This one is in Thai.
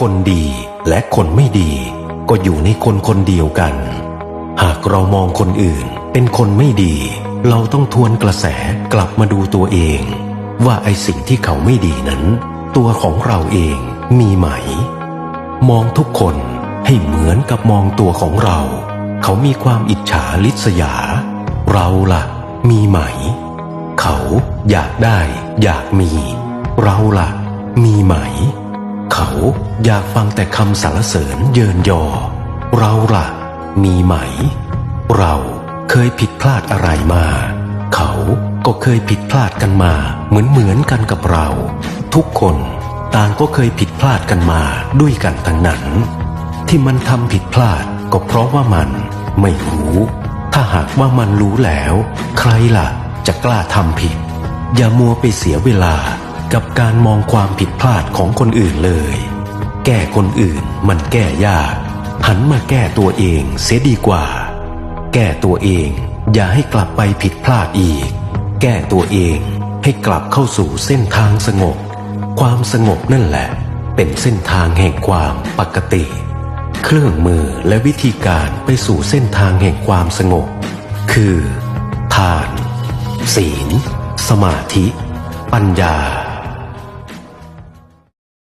คนดีและคนไม่ดี ก็อยู่ในคนคนเดียวกัน หากเรามองคนอื่นเป็นคนไม่ดี เราต้องทวนกระแสกลับมาดูตัวเอง ว่าไอสิ่งที่เขาไม่ดีนั้น ตัวของเราเองมีไหม มองทุกคนให้เหมือนกับมองตัวของเรา เขามีความอิจฉาลิษยา เราล่ะ มีไหม เขาอยากได้ อยากมี เราล่ะ มีไหม เขาอยากฟังแต่คำสรรเสริญเยินยอ เราล่ะ มีไหม เราเคยผิดพลาดอะไรมา เขาก็เคยผิดพลาดกันมา เหมือนเหมือนกันกับเรา ทุกคนต่างก็เคยผิดพลาดกันมาด้วยกันทั้งนั้น ที่มันทำผิดพลาดก็เพราะว่ามันไม่รู้ ถ้าหากว่ามันรู้แล้ว ใครล่ะ จะกล้าทำผิด อย่ามัวไปเสียเวลา กับการมองความผิดพลาดของคนอื่นเลย แก้คนอื่นมันแก้ยาก หันมาแก้ตัวเองเสียดีกว่า แก้ตัวเองอย่าให้กลับไปผิดพลาดอีก แก้ตัวเองให้กลับเข้าสู่เส้นทางสงบ ความสงบนั่นแหละ เป็นเส้นทางแห่งความปกติ เครื่องมือและวิธีการไปสู่เส้นทางแห่งความสงบ คือ ทาน ศีล สมาธิ ปัญญา